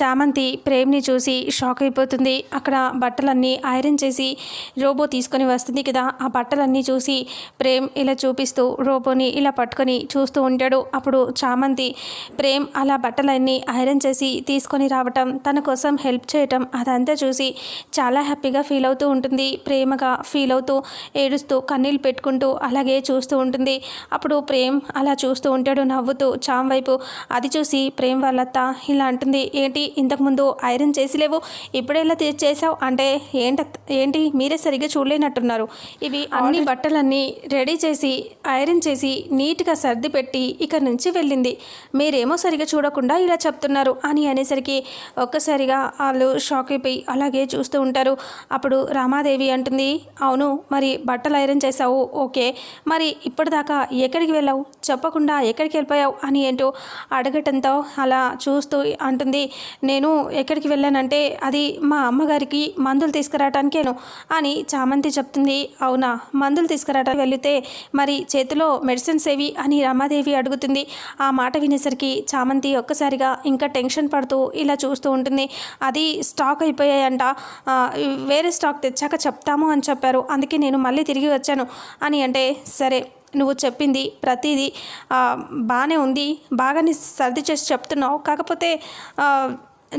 చామంతి ప్రేమ్ని చూసి షాక్ అయిపోతుంది. అక్కడ బట్టలన్నీ ఐరన్ చేసి రోబో తీసుకొని వస్తుంది కదా. ఆ బట్టలన్నీ చూసి ప్రేమ్ ఇలా చూపిస్తూ రోబోని ఇలా పట్టుకొని చూస్తూ ఉంటాడు. అప్పుడు చామంతి ప్రేమ్ అలా బట్టలన్నీ ఐరన్ చేసి తీసుకొని రావటం తన కోసం హెల్ప్ చేయటం అదంతా చూసి చాలా హ్యాపీగా ఫీల్ అవుతూ ఉంటుంది. ప్రేమగా ఫీల్ అవుతూ ఏడుస్తూ కన్నీళ్ళు పెట్టుకుంటూ అలాగే చూస్తూ ఉంటుంది. అప్పుడు ప్రేమ్ అలా చూస్తూ ఉంటాడు నవ్వుతూ చామ్ వైపు అది చూసి ప్రేమ్ వాళ్ళత్త ఇలా అంటుంది ఏంటి ఇంతకుముందు ఐరన్ చేసి లేవు ఇప్పుడెలా తీ- చేసావు అంటే ఏంట ఏంటి? మీరే సరిగ్గా చూడలేనట్టున్నారు. ఇవి అన్ని బట్టలన్నీ రెడీ చేసి ఐరన్ చేసి నీట్గా సర్ది పెట్టి ఇక నుంచి వెళ్ళింది. మీరేమో సరిగ్గా చూడకుండా ఇలా చెప్తున్నారు అని అనేసరికి ఒక్కసారిగా వాళ్ళు షాక్ అయిపోయి అలాగే చూస్తూ ఉంటారు. అప్పుడు రామాదేవి అంటుంది అవును మరి బట్టలు ఐరన్ చేసావు ఓకే. మరి ఇప్పటిదాకా ఎక్కడికి వెళ్ళావు? చెప్పకుండా ఎక్కడికి వెళ్ళిపోయావు? అని ఏంటో అడగటంతో అలా చూస్తూ అంటుంది నేను ఎక్కడికి వెళ్ళానంటే అది మా అమ్మగారికి మందులు తీసుకురావటానికేను అని చామంతి చెప్తుంది. అవునా మందులు తీసుకురావడానికి వెళితే మరి చేతిలో మెడిసిన్స్ ఏవి? అని రమాదేవి అడుగుతుంది. ఆ మాట వినేసరికి చామంతి ఒక్కసారిగా ఇంకా టెన్షన్ పడుతూ ఇలా చూస్తూ ఉంటుంది. అది స్టాక్ అయిపోయాయంట. వేరే స్టాక్ తెచ్చాక చెప్తాము అని చెప్పారు. అందుకే నేను మళ్ళీ తిరిగి వచ్చాను అని అంటే సరే నువ్వు చెప్పింది ప్రతిదీ బాగానే ఉంది బాగానే సర్ది చేసి చెప్తున్నావు. కాకపోతే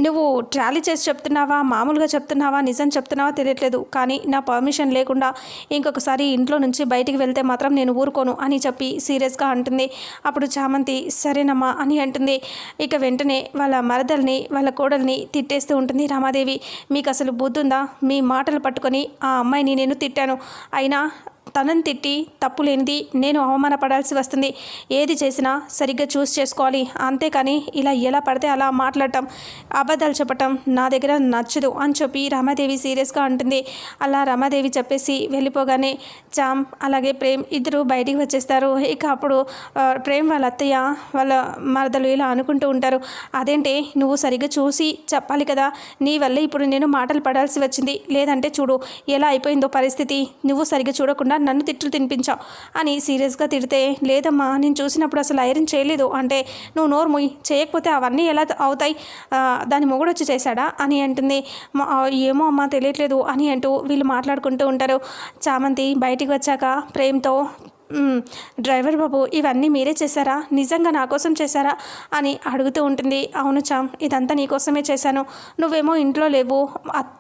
నువ్వు ట్రాలీ చేసి చెప్తున్నావా మామూలుగా చెప్తున్నావా నిజం చెప్తున్నావా తెలియట్లేదు. కానీ నా పర్మిషన్ లేకుండా ఇంకొకసారి ఇంట్లో నుంచి బయటికి వెళ్తే మాత్రం నేను ఊరుకోను అని చెప్పి సీరియస్గా అంటుంది. అప్పుడు చామంతి సరేనమ్మా అని అంటుంది. ఇక వెంటనే వాళ్ళ మరదల్ని వాళ్ళ కోడల్ని తిట్టేస్తూ ఉంటుంది రామాదేవి. మీకు అసలు బుద్ధుందా? మీ మాటలు పట్టుకొని ఆ అమ్మాయిని నేను తిట్టాను. అయినా తనని తిట్టి తప్పు లేనిది నేను అవమానపడాల్సి వస్తుంది. ఏది చేసినా సరిగ్గా చూస్ చేసుకోవాలి. అంతేకాని ఇలా ఎలా పడితే అలా మాట్లాడటం అబద్ధాలు చెప్పటం నా దగ్గర నచ్చదు అని చెప్పి రమాదేవి సీరియస్గా అంటుంది. అలా రమాదేవి చెప్పేసి వెళ్ళిపోగానే చామ్ అలాగే ప్రేమ్ ఇద్దరు బయటికి వచ్చేస్తారు. ఇక అప్పుడు ప్రేమ్ వాళ్ళ అత్తయ్య వాళ్ళ మరదలు ఇలా అనుకుంటూ ఉంటారు. అదేంటే నువ్వు సరిగ్గా చూసి చెప్పాలి కదా. నీ వల్ల ఇప్పుడు నేను మాటలు పడాల్సి వచ్చింది. లేదంటే చూడు ఎలా అయిపోయిందో పరిస్థితి. నువ్వు సరిగ్గా చూడకుండా నన్ను తిట్లు తినిపించావు అని సీరియస్గా తిడితే లేదమ్మా నేను చూసినప్పుడు అసలు ఐరన్ చేయలేదు. అంటే నువ్వు నోరు ముయ్ చేయకపోతే అవన్నీ ఎలా అవుతాయి? దాని మొగుడు వచ్చి చేశాడా? అని అంటుంది. ఏమో అమ్మా తెలియట్లేదు అని అంటూ వీళ్ళు మాట్లాడుకుంటూ ఉంటారు. చామంతి బయటికి వచ్చాక ప్రేమ్తో డ్రైవర్ బాబు ఇవన్నీ మీరే చేశారా? నిజంగా నా కోసం చేశారా? అని అడుగుతూ ఉంటుంది. అవును చామ్ ఇదంతా నీకోసమే చేశాను. నువ్వేమో ఇంట్లో లేవు.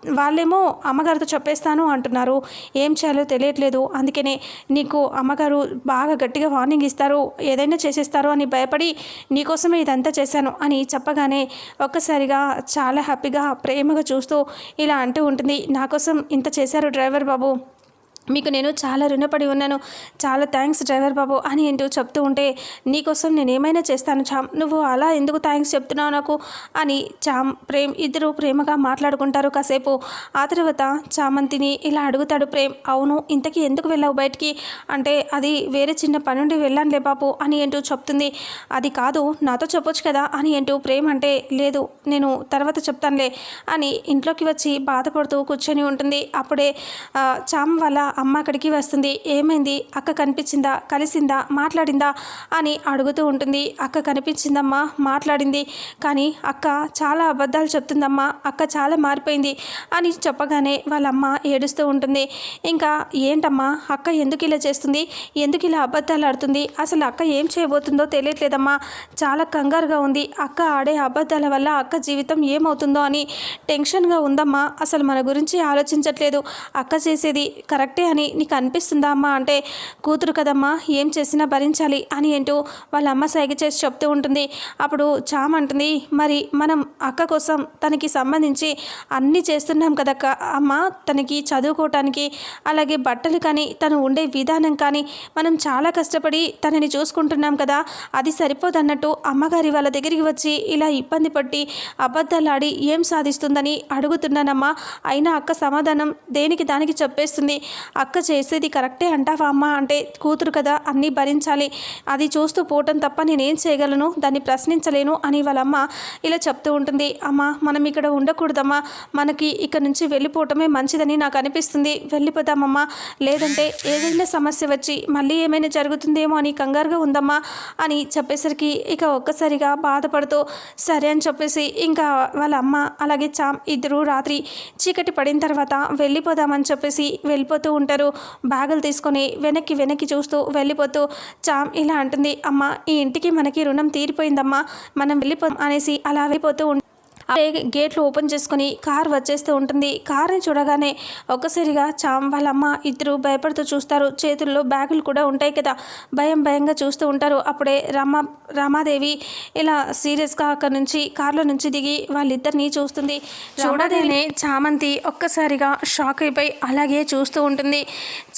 వాళ్ళేమో అమ్మగారితో చెప్పేస్తాను అంటున్నారు. ఏం చేయాలో తెలియట్లేదు. అందుకనే నీకు అమ్మగారు బాగా గట్టిగా వార్నింగ్ ఇస్తారు. ఏదైనా చేసేస్తారు అని భయపడి నీకోసమే ఇదంతా చేశాను అని చెప్పగానే ఒక్కసారిగా చాలా హ్యాపీగా ప్రేమగా చూస్తూ ఇలా అంటూ ఉంటుంది. నా కోసం ఇంత చేశారు డ్రైవర్ బాబు. మీకు నేను చాలా రుణపడి ఉన్నాను. చాలా థ్యాంక్స్ డ్రైవర్ బాబు అని ఏంటో చెప్తూ ఉంటే నీకోసం నేను ఏమైనా చేస్తాను చామ్ నువ్వు అలా ఎందుకు థ్యాంక్స్ చెప్తున్నావు నాకు? అని చామ్ ప్రేమ్ ఇద్దరు ప్రేమగా మాట్లాడుకుంటారు కాసేపు. ఆ తర్వాత చామంతిని ఇలా అడుగుతాడు ప్రేమ్ అవును ఇంతకీ ఎందుకు వెళ్ళావు బయటికి? అంటే అది వేరే చిన్న పని నుండి వెళ్ళానులే బాబు అని ఏంటో చెప్తుంది. అది కాదు నాతో చెప్పొచ్చు కదా అని ఏంటో ప్రేమ్ అంటే లేదు నేను తర్వాత చెప్తానులే అని ఇంట్లోకి వచ్చి బాధపడుతూ కూర్చొని ఉంటుంది. అప్పుడే చామ్ వల్ల అమ్మ అక్కడికి వస్తుంది. ఏమైంది? అక్క కనిపించిందా? కలిసిందా? మాట్లాడిందా? అని అడుగుతూ ఉంటుంది. అక్క కనిపించిందమ్మా మాట్లాడింది. కానీ అక్క చాలా అబద్ధాలు చెప్తుందమ్మా అక్క చాలా మారిపోయింది అని చెప్పగానే వాళ్ళ అమ్మ ఏడుస్తూ ఉంటుంది. ఇంకా ఏంటమ్మా? అక్క ఎందుకు ఇలా చేస్తుంది? ఎందుకు ఇలా అబద్ధాలు ఆడుతుంది? అసలు అక్క ఏం చేయబోతుందో తెలియట్లేదమ్మా. చాలా కంగారుగా ఉంది. అక్క ఆడే అబద్ధాల వల్ల అక్క జీవితం ఏమవుతుందో అని టెన్షన్గా ఉందమ్మా. అసలు మన గురించి ఆలోచించట్లేదు. అక్క చేసేది కరెక్టే అని నీకు అనిపిస్తుందా అమ్మా? అంటే కూతురు కదమ్మా ఏం చేసినా భరించాలి అని ఏంటో వాళ్ళ అమ్మ సైగ చేసి చెప్తూ ఉంటుంది. అప్పుడు చామంటుంది మరి మనం అక్క కోసం తనకి సంబంధించి అన్నీ చేస్తున్నాం కదక్క. అమ్మ తనకి చదువుకోవటానికి అలాగే బట్టలు కానీ తను ఉండే విధానం కానీ మనం చాలా కష్టపడి తనని చూసుకుంటున్నాం కదా. అది సరిపోదన్నట్టు అమ్మగారి వాళ్ళ దగ్గరికి వచ్చి ఇలా ఇబ్బంది పట్టి అబద్ధాలాడి ఏం సాధిస్తుందని అడుగుతున్నానమ్మా. అయినా అక్క సమాధానం దేనికి దానికి చెప్పేస్తుంది? అక్క చేసేది కరెక్టే అంటావా అమ్మ? అంటే కూతురు కదా అన్నీ భరించాలి. అది చూస్తూ పోవటం తప్ప నేనేం చేయగలను? దాన్ని ప్రశ్నించలేను అని వాళ్ళమ్మ ఇలా చెప్తూ ఉంటుంది. అమ్మ మనం ఇక్కడ ఉండకూడదమ్మా. మనకి ఇక్కడ నుంచి వెళ్ళిపోవటమే మంచిదని నాకు అనిపిస్తుంది. వెళ్ళిపోదామమ్మా. లేదంటే ఏదైనా సమస్య వచ్చి మళ్ళీ ఏమైనా జరుగుతుందేమో అని కంగారుగా ఉందమ్మా అని చెప్పేసరికి ఇక ఒక్కసారిగా బాధపడుతూ సరే అని చెప్పేసి ఇంకా వాళ్ళ అమ్మ అలాగే చామ్ ఇద్దరు రాత్రి చీకటి పడిన తర్వాత వెళ్ళిపోదామని చెప్పేసి వెళ్ళిపోతూ ఉంటారు. బ్యాగులు తీసుకొని వెనక్కి వెనక్కి చూస్తూ వెళ్ళిపోతూ చామ్ ఇలా అంటుంది. అమ్మ ఈ ఇంటికి మనకి రుణం తీరిపోయిందమ్మా. మనం వెళ్ళిపో అనేసి అలా వెళ్ళిపోతూ గేట్లు ఓపెన్ చేసుకొని కార్ వచ్చేస్తూ ఉంటుంది. కార్ని చూడగానే ఒక్కసారిగా చామ్ వాళ్ళ అమ్మ ఇద్దరు భయపడుతూ చూస్తారు. చేతుల్లో బ్యాగులు కూడా ఉంటాయి కదా. భయం భయంగా చూస్తూ ఉంటారు. అప్పుడే రమ రమాదేవి ఇలా సీరియస్గా అక్కడ నుంచి కార్లో నుంచి దిగి వాళ్ళిద్దరిని చూస్తుంది. చూడగానే చామంతి ఒక్కసారిగా షాక్ అయిపోయి అలాగే చూస్తూ ఉంటుంది.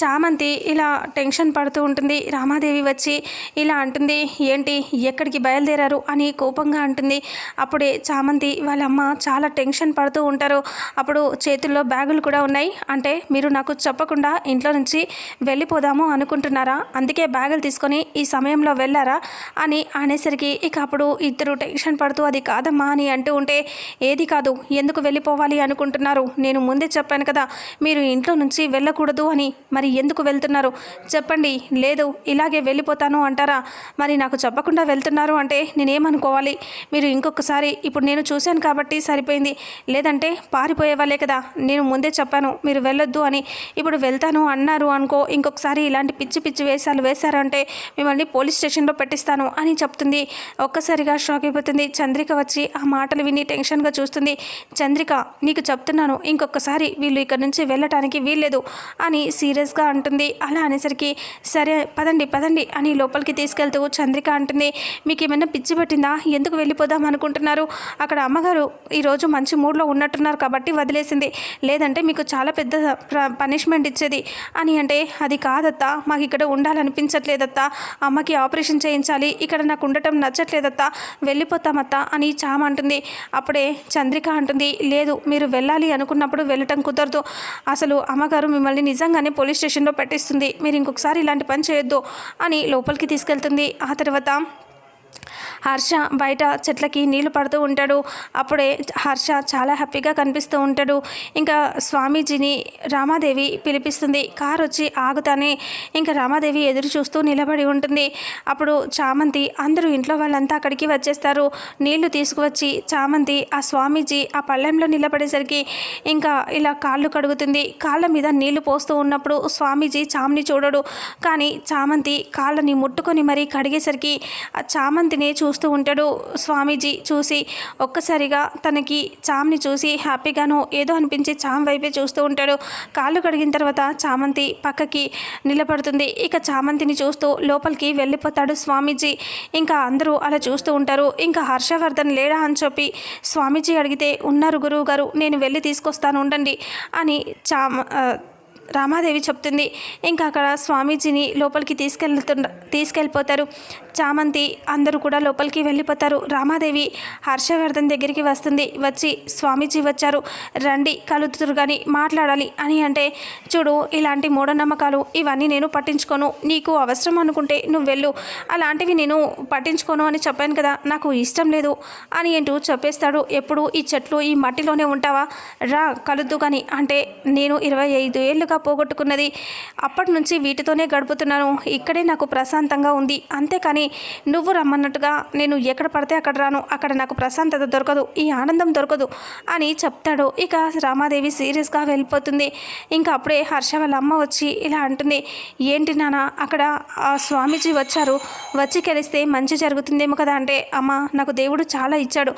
చామంతి ఇలా టెన్షన్ పడుతూ ఉంటుంది. రామాదేవి వచ్చి ఇలా అంటుంది ఏంటి ఎక్కడికి బయలుదేరారు? అని కోపంగా అంటుంది. అప్పుడే చామంతి వాళ్ళ అమ్మ చాలా టెన్షన్ పడుతూ ఉంటారు. అప్పుడు చేతుల్లో బ్యాగులు కూడా ఉన్నాయి. అంటే మీరు నాకు చెప్పకుండా ఇంట్లో నుంచి వెళ్ళిపోదాము అనుకుంటున్నారా? అందుకే బ్యాగులు తీసుకొని ఈ సమయంలో వెళ్ళారా? అని అనేసరికి ఇక అప్పుడు ఇద్దరు టెన్షన్ పడుతూ అది కాదమ్మా అని అంటూ ఉంటే ఏది కాదు ఎందుకు వెళ్ళిపోవాలి అనుకుంటున్నారు? నేను ముందే చెప్పాను కదా మీరు ఇంట్లో నుంచి వెళ్ళకూడదు అని. మరి ఎందుకు వెళ్తున్నారు? చెప్పండి. లేదు ఇలాగే వెళ్ళిపోతాను అంటారా? మరి నాకు చెప్పకుండా వెళ్తున్నారు అంటే నేనేమనుకోవాలి? మీరు ఇంకొకసారి ఇప్పుడు నేను చూశాను కాబట్టి సరిపోయింది. లేదంటే పారిపోయే వాళ్ళే కదా. నేను ముందే చెప్పాను మీరు వెళ్ళొద్దు అని. ఇప్పుడు వెళ్తాను అన్నారు అనుకో ఇంకొకసారి ఇలాంటి పిచ్చి పిచ్చి వేషాలు వేశారంటే మిమ్మల్ని పోలీస్ స్టేషన్లో పెట్టిస్తాను అని చెప్తుంది. ఒక్కసారిగా షాక్ అయిపోతుంది. చంద్రిక వచ్చి ఆ మాటలు విని టెన్షన్గా చూస్తుంది. చంద్రిక నీకు చెప్తున్నాను ఇంకొకసారి వీళ్ళు ఇక్కడ నుంచి వెళ్ళటానికి వీల్లేదు అని సీరియస్గా అంటుంది. అలా అనేసరికి సరే పదండి పదండి అని లోపలికి తీసుకెళ్తూ చంద్రిక అంటుంది. మీకు ఏమైనా పిచ్చి పట్టిందా? ఎందుకు వెళ్ళిపోదాం అనుకుంటున్నారు? అక్కడ అమ్మగారు ఈరోజు మంచి మూడ్లో ఉన్నట్టున్నారు కాబట్టి వదిలేసింది. లేదంటే మీకు చాలా పెద్ద పనిష్మెంట్ ఇచ్చేది. అని అంటే అది కాదత్తా. మాకు ఇక్కడ ఉండాలనిపించట్లేదత్తా. అమ్మకి ఆపరేషన్ చేయించాలి. ఇక్కడ నాకు ఉండటం నచ్చట్లేదత్తా. వెళ్ళిపోతామత్తా అని చామ అంటుంది. అప్పుడే చంద్రిక అంటుంది లేదు మీరు వెళ్ళాలి అనుకున్నప్పుడు వెళ్ళటం కుదరదు. అసలు అమ్మగారు మిమ్మల్ని నిజంగానే పోలీస్ స్టేషన్లో పెట్టిస్తుంది. మీరు ఇంకొకసారి ఇలాంటి పని చేయొద్దు అని లోపలికి తీసుకెళ్తుంది. ఆ తర్వాత హర్ష బయట చెట్లకి నీళ్ళు పడుతూ ఉంటాడు. అప్పుడే హర్ష చాలా హ్యాపీగా కనిపిస్తూ ఉంటాడు. ఇంకా స్వామీజీని రామాదేవి పిలిపిస్తుంది. కారు వచ్చి ఆగుతానే ఇంకా రామాదేవి ఎదురు చూస్తూ నిలబడి ఉంటుంది. అప్పుడు చామంతి అందరూ ఇంట్లో వాళ్ళంతా అక్కడికి వచ్చేస్తారు. నీళ్ళు తీసుకువచ్చి చామంతి ఆ స్వామీజీ ఆ పళ్ళెంలో నిలబడేసరికి ఇంకా ఇలా కాళ్ళు కడుగుతుంది. కాళ్ళ మీద నీళ్ళు పోస్తూ ఉన్నప్పుడు స్వామీజీ చామ్ని చూడడు. కానీ చామంతి కాళ్ళని ముట్టుకొని మరీ కడిగేసరికి ఆ చామంతిని చూస్తూ ఉంటాడు. స్వామీజీ చూసి ఒక్కసారిగా తనకి చామ్ని చూసి హ్యాపీగాను ఏదో అనిపించి చామ్ వైపే చూస్తూ ఉంటాడు. కాళ్ళు కడిగిన తర్వాత చామంతి పక్కకి నిలబడుతుంది. ఇక చామంతిని చూస్తూ లోపలికి వెళ్ళిపోతాడు స్వామీజీ. ఇంకా అందరూ అలా చూస్తూ ఉంటారు. ఇంకా హర్షవర్ధన్ లేడా అని చెప్పి స్వామీజీ అడిగితే ఉన్నారు గురువు గారు నేను వెళ్ళి తీసుకొస్తాను ఉండండి అని చామ రామాదేవి చెప్తుంది. ఇంకా అక్కడ స్వామీజీని లోపలికి తీసుకెళ్తుండ తీసుకెళ్ళిపోతారు. చామంతి అందరూ కూడా లోపలికి వెళ్ళిపోతారు. రామాదేవి హర్షవర్ధన్ దగ్గరికి వస్తుంది. వచ్చి స్వామీజీ వచ్చారు. రండి కలుతురు కానీ మాట్లాడాలి అని అంటే చూడు ఇలాంటి మూఢనమ్మకాలు ఇవన్నీ నేను పట్టించుకోను. నీకు అవసరం అనుకుంటే నువ్వు వెళ్ళు. అలాంటివి నేను పట్టించుకోను అని చెప్పాను కదా నాకు ఇష్టం లేదు అని ఏంటూ చెప్పేస్తాడు. ఎప్పుడు ఈ చెట్లు ఈ మట్టిలోనే ఉంటావా? రా కలుద్దు కానీ అంటే నేను ఇరవై ఐదు ఏళ్ళుగా పోగొట్టుకున్నది. అప్పటి నుంచి వీటితోనే గడుపుతున్నాను. ఇక్కడే నాకు ప్రశాంతంగా ఉంది. అంతేకాని నువ్వు రమ్మన్నట్టుగా నేను ఎక్కడ పడితే అక్కడ రాను. అక్కడ నాకు ప్రశాంతత దొరకదు. ఈ ఆనందం దొరకదు అని చెప్తాడు. ఇక రామాదేవి సీరియస్గా వెళ్ళిపోతుంది. ఇంకా అప్పుడే హర్ష వాళ్ళ అమ్మ వచ్చి ఇలా అంటుంది. ఏంటి నాన్న అక్కడ ఆ స్వామీజీ వచ్చారు. వచ్చి కలిస్తే మంచి జరుగుతుందేమో కదా అంటే అమ్మ నాకు దేవుడు చాలా ఇచ్చాడు.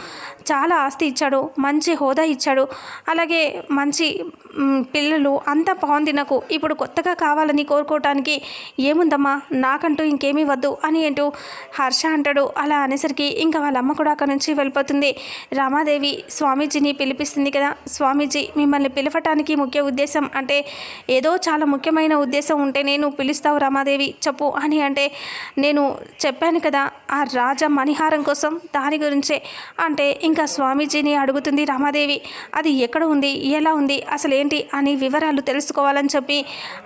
చాలా ఆస్తి ఇచ్చాడు. మంచి హోదా ఇచ్చాడు. అలాగే మంచి పిల్లలు అంతా బాగుంది నాకు ఇప్పుడు కొత్తగా కావాలని కోరుకోవటానికి ఏముందమ్మా? నాకంటూ ఇంకేమీ వద్దు అని అంటూ హర్ష అంటాడు. అలా అనేసరికి ఇంకా వాళ్ళ అమ్మ కూడా అక్కడి నుంచి వెళ్ళిపోతుంది. రామాదేవి స్వామీజీని పిలిపిస్తుంది కదా. స్వామీజీ మిమ్మల్ని పిలవటానికి ముఖ్య ఉద్దేశం అంటే ఏదో చాలా ముఖ్యమైన ఉద్దేశం ఉంటే నేను పిలుస్తావు రామాదేవి. చెప్పు అని అంటే నేను చెప్పాను కదా. ఆ రాజ మణిహారం కోసం దాని గురించే అంటే ఇంకా స్వామీజీని అడుగుతుంది రామాదేవి. అది ఎక్కడ ఉంది? ఎలా ఉంది? అసలు ఏంటి అని వివరాలు తెలుసుకోవాలని కావాలని చెప్పి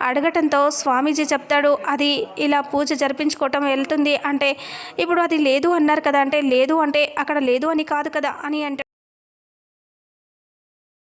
అడగటంతో స్వామీజీ చెప్తాడు అది ఇలా పూజ జరిపించుకోవటం వెళ్తుంది అంటే ఇప్పుడు అది లేదు అన్నారు కదా అంటే లేదు అంటే అక్కడ లేదు అని కాదు కదా అని అంటే